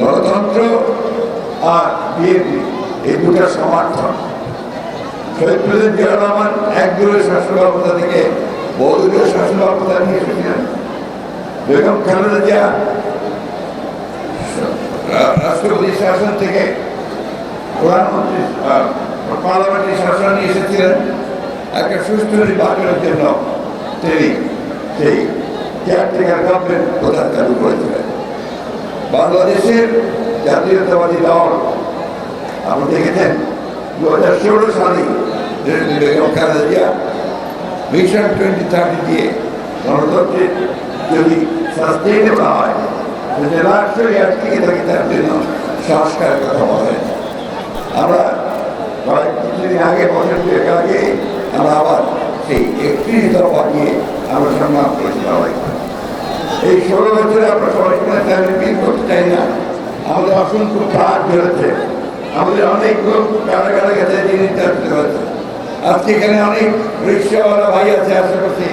গণতন্ত্র আর বিএনপি, এই দুটার সমর্থন শহীদ প্রেসিডেন্ট জিয়া রহমান এক শাসন ব্যবস্থা থেকে বহুদূরের শাসন ব্যবস্থা নিয়ে এসেছিলেন। বেগম খালেদা জিয়া রাষ্ট্রপতি শাসন থেকে প্রধানমন্ত্রী পার্লামেন্টারি শাসন নিয়ে এসেছিলেন। একটা সুষ্ঠু নির্বাচনের জন্য তিনি সেই কেয়ারটেকার গভর্নমেন্ট প্রধান চালু করেছিলেন। বাংলাদেশের জাতীয়তাবাদী দল, আপনি দেখেছেন দু হাজার ষোলো সালে Khaleda Zia mission twenty thirty দিয়ে গণতন্ত্রের যদি সাস্টেইনেবল হয় আটকে থাকে তার জন্য সংস্কারের কথা আমরা কয়েক কিছুদিন আগে, বছর দুয়েক আগে, আমরা আবার সেই একত্রিশ দফা নিয়ে আমরা সংগ্রাম করেছি। এই ষোলো বছরে আমরা সবাই সাথে আমি বিল করতে চাই না আমাদের অসংখ্য প্রাণ বেরোচ্ছে। আমাদের অনেক লোক কারাগারে গেছে নির্যাতিত হয়েছে। আজকে এখানে অনেক রিক্সাওয়ালা ভাই আছে আশেপাশে,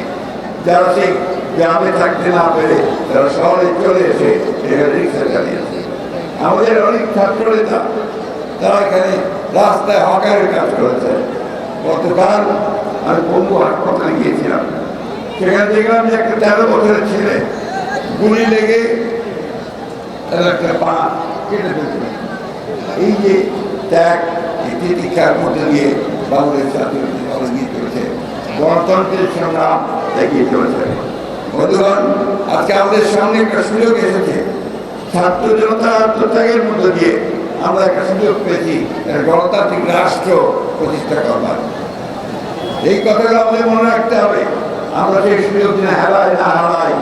যারা সেই গ্রামে থাকতে না পেরে তারা শহরে চলে এসে এখানে রিক্সা চালিয়েছে। আমাদের অনেক ছাত্র নেতা তারা এখানে রাস্তায় হকারের কাজ করেছে। গতকাল আমি বন্ধু হাসপাতালে গিয়েছিলাম। সেখানে দেখলাম যে একটা তেরো বছরের ছেলে, গুলি লেগে তার একটা পা এই যে ত্যাগ তিতিক্ষার মধ্যে দিয়ে বাংলাদেশ জাতীয় এগিয়ে চলেছে। গণতন্ত্রের সংগ্রাম এগিয়ে চলেছে। বন্ধুগণ, আজকে আমাদের সামনে একটা সুযোগ এসেছে। ছাত্র জনতা আত্মত্যাগের মধ্য দিয়ে আমরা একটা সুযোগ পেয়েছি গণতান্ত্রিক রাষ্ট্র প্রতিষ্ঠা করবার এই কথাগুলো আমাদের মনে রাখতে হবে। আমরা সেই সুযোগ হারাই, না হারাই।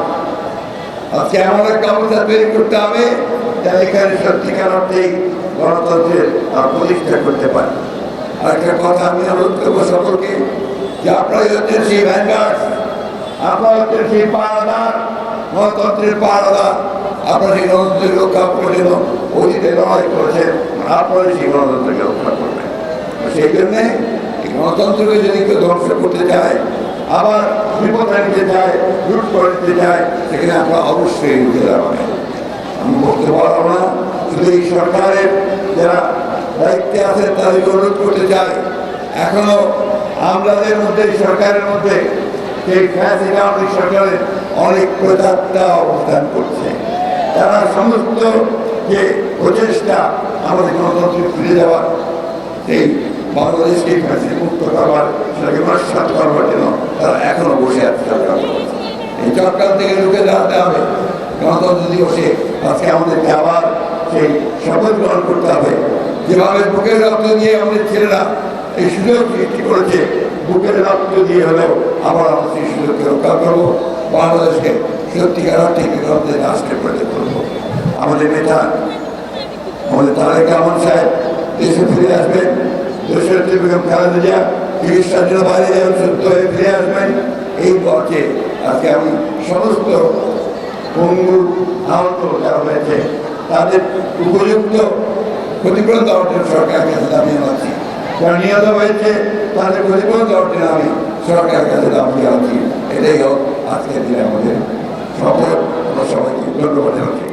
আজকে এমন একটা অবস্থা তৈরি করতে হবে যাতে এখানে সত্যিকার অর্থেই গণতন্ত্রের প্রতিষ্ঠা করতে পারি। আর একটা কথা আমি অনুরোধ করব সকলকে যে আপনারা হচ্ছেন সেই ভ্যানগার্ড আপনারা হচ্ছেন সেই পাহাড়াদার, গণতন্ত্রের পাহাড়াদার। আপনারা সেই গণতন্ত্রের রক্ষা করার জন্য অতীতে লড়াই করেছেন আপনারা সেই গণতন্ত্রকে রক্ষা করবেন। সেই জন্যে গণতন্ত্রকে যদি কেউ ধ্বংস করতে চায়, আবার বিপদে নিতে চায়, লুট করে নিতে চায়, সেখানে আমরা অবশ্যই রুখে দাঁড়াবেন আমি বলতে পারব না শুধু এই সরকারের যারা দায়িত্বে আছেন তাদেরকে অনুরোধ করতে চাই এখনও আমলাদের মধ্যে সরকারের মধ্যে সেই ফ্যাসিটা আমাদের সরকারের অনেক প্রজাতটা অবস্থান করছে তারা সমস্ত যে প্রচেষ্টা আমাদের গণতন্ত্রে ফিরে যাওয়ার এই বাংলাদেশকে ফ্যাসিলি মুক্ত করবার সেটাকে নস্বাত করবার জন্য তারা এখনও বসে আছে এই চক্রান্ত থেকে রুখে দাঁড়াতে হবে। গণতন্ত্র দিবসে আজকে আমাদেরকে আবার সেই শপথ গ্রহণ করতে হবে। যেভাবে বুকের রক্ত দিয়ে আমাদের ছেলেরা এই সুযোগ সৃষ্টি করেছে, বুকের রক্ত দিয়ে হলেও আবার আমরা সেই সুযোগকে রক্ষা করব। বাংলাদেশকে সত্যিকার অর্থে বিগতদের রাষ্ট্রে পরিণত করব। আমাদের নেতা, আমাদের তারেক রহমান সাহেব দেশে ফিরে আসবেন। দেশের বেগম খালেদা চিকিৎসার জন্য বাইরে যাবেন সুস্থ হয়ে ফিরে আসবেন, এই পথে আজকে আমি সমস্ত পঙ্গু আহত যারা হয়েছে। তাদের উপযুক্ত ক্ষতিপূরণ দেওয়ার সরকারের কাছে দাবি আছি যারা নিহত হয়েছে, তাদের ক্ষতিপূরণ দেওয়ার আমি সরকারের কাছে দাবি আছি এটাই হোক আজকের দিনে আমাদের সফল সবাইকে ধন্যবাদ জানাচ্ছি।